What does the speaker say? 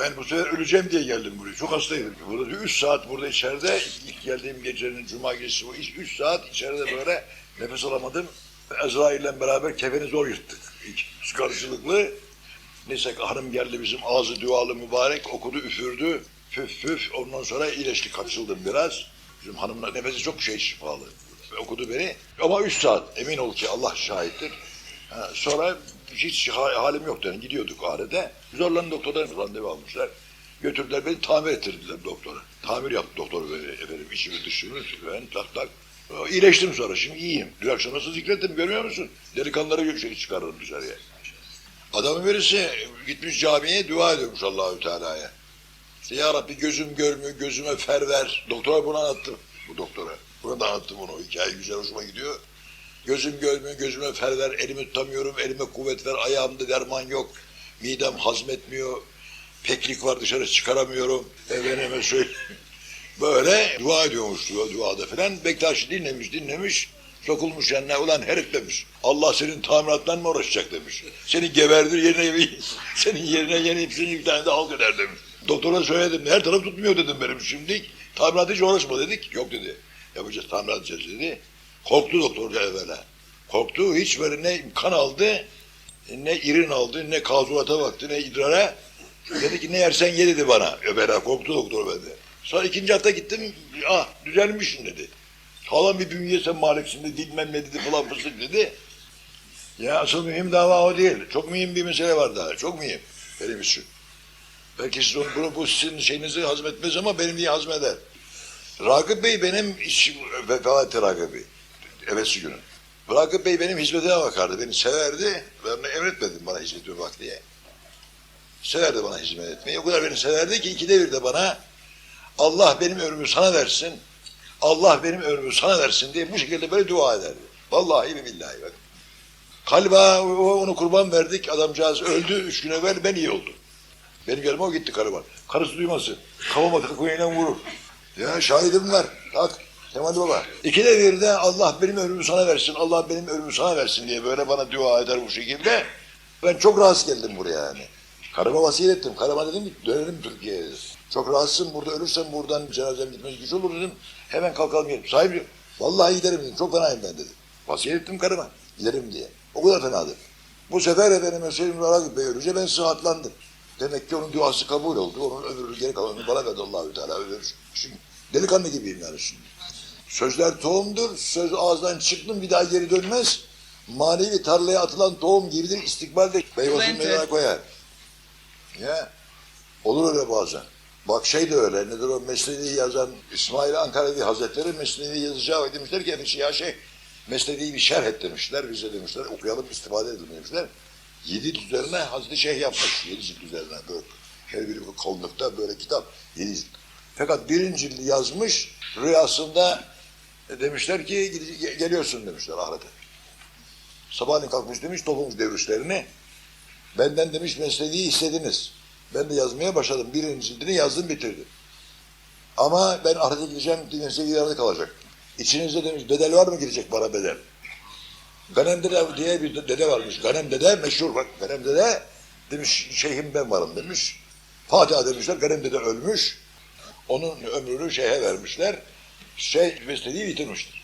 Ben bu sefer öleceğim diye geldim buraya. Çok hastaydım. Burada 3 saat burada içeride. ilk geldiğim gecenin cuma gecesi bu. 3 saat içeride böyle nefes alamadım. Ezrail'le beraber kefeni zor yırttık. İki karşılıklı. Neyse hanım geldi bizim ağzı dualı mübarek okudu üfürdü. Püf püf ondan sonra iyileştik kaçıldım biraz. Bizim hanımla nefesi çok şey şifalı. Okudu beni ama 3 saat emin ol ki Allah şahittir. Sonra hiç ha- halim yoktu yani gidiyorduk ahirete. Zorlan doktordan randevu almışlar. Götürdüler beni tamir ettirdiler doktora. Tamir yaptı doktor böyle efendim içimi dışımı ben tak tak. İyileştim sonra şimdi iyiyim. Dün akşam nasıl zikrettim görmüyor musun? Delikanlıları yürüyüşe çıkarırım dışarıya. Adamın birisi gitmiş camiye dua ediyormuş Allahü Teala'ya. İşte ya Rabbi gözüm görmüyor, gözüme fer ver. Doktora bunu anlattım, bu doktora. Buna da anlattım o hikaye güzel hoşuma gidiyor. Gözüm görmüyor, gözüme fer ver, elimi tutamıyorum, elime kuvvet ver, ayağımda derman yok. Midem hazmetmiyor, peklik var dışarı çıkaramıyorum. Efendime söyleyeyim. Böyle dua ediyormuş dua, duada falan. Bektaş'ı dinlemiş, dinlemiş. Sokulmuş yanına, ulan herif demiş. Allah senin tamiratlarla mı uğraşacak demiş. Seni geberdir yerine, senin yerine yeni hepsini bir tane de halk eder demiş. Doktora söyledim, her taraf tutmuyor dedim benim şimdi. Tamirat hiç uğraşma dedik. Yok dedi. Yapacağız, tamirat edeceğiz dedi. Korktu doktor evvela. Korktu, hiç böyle ne kan aldı, ne irin aldı, ne kazuvata baktı, ne idrara. Dedi ki ne yersen ye dedi bana. Evvela korktu doktor bende. Sonra ikinci hafta gittim, ah düzelmişsin dedi. Halam bir bünye sen maliksin dedi, bilmem ne dedi falan fıstık dedi. Ya asıl mühim dava o değil. Çok mühim bir mesele var daha. Çok mühim benim için. Belki siz onu, bunu, bu sizin şeyinizi hazmetmez ama benim diye hazmeder. Ragıp Bey benim işim, vefat Ragıp Bey. Evvelsi günü. Ragıp Bey benim hizmetime bakardı. Beni severdi. Ben ona emretmedim bana hizmetime bak diye. Severdi bana hizmet etmeyi. O kadar beni severdi ki ikide bir de bana Allah benim ömrümü sana versin. Allah benim ömrümü sana versin diye bu şekilde böyle dua ederdi. Vallahi ve billahi bak. Galiba o- onu kurban verdik. Adamcağız öldü. Üç gün evvel ben iyi oldum. Benim yerime o gitti karıma. Karısı duymasın. Kafama takıyla vurur. Ya şahidim var. Bak Kemal Baba. İkide bir de Allah benim ömrümü sana versin. Allah benim ömrümü sana versin diye böyle bana dua eder bu şekilde. Ben çok rahatsız geldim buraya yani. Karıma vasiyet ettim. Karıma dedim ki dönelim Türkiye'ye. Çok rahatsızım burada ölürsem buradan cenazem gitmesi güç olur dedim. Hemen kalkalım gidelim. Sahibi vallahi giderim dedim. Çok fenayım ben dedim. Vasiyet ettim karıma. Giderim diye. O kadar fenadır. Bu sefer efendime söyleyeyim Ragıp Bey ölünce ben sıhhatlandım. Demek ki onun duası kabul oldu. Onun ömrü geri kalanını bana verdi Allahü Teala ömür. Şimdi delikanlı gibiyim yani şimdi. Sözler tohumdur. Söz ağızdan çıktı mı bir daha geri dönmez. Manevi tarlaya atılan tohum gibidir. İstikbalde meyvasını meydana koyar. Ya olur öyle bazen. Bak şey de öyle. Nedir o mesleği yazan İsmail Ankaravi Hazretleri mesleği yazacağı demişler ki yani ya şey mesleği bir şerh et demişler. Bize demişler okuyalım istifade edelim demişler. Yedi cilt üzerine Hazreti Şeyh yapmış. Yedi cilt üzerine böyle. Her biri bu kalınlıkta böyle kitap. Yedi cilt. Fakat birinci yazmış. Rüyasında demişler ki "Gide- geliyorsun demişler ahirete. Sabahleyin kalkmış demiş toplamış devrişlerini. Benden demiş mesleği istediniz. Ben de yazmaya başladım. Birinci cildini yazdım bitirdim. Ama ben ahirete gideceğim dinlese ileride kalacak. İçinizde demiş bedel var mı girecek bana bedel? Ganem Dede diye bir dede varmış. Ganem Dede meşhur bak. Ganem Dede demiş şeyhim ben varım demiş. Fatiha demişler. Ganem Dede ölmüş. Onun ömrünü şeyhe vermişler. Şey mesleği bitirmiştir.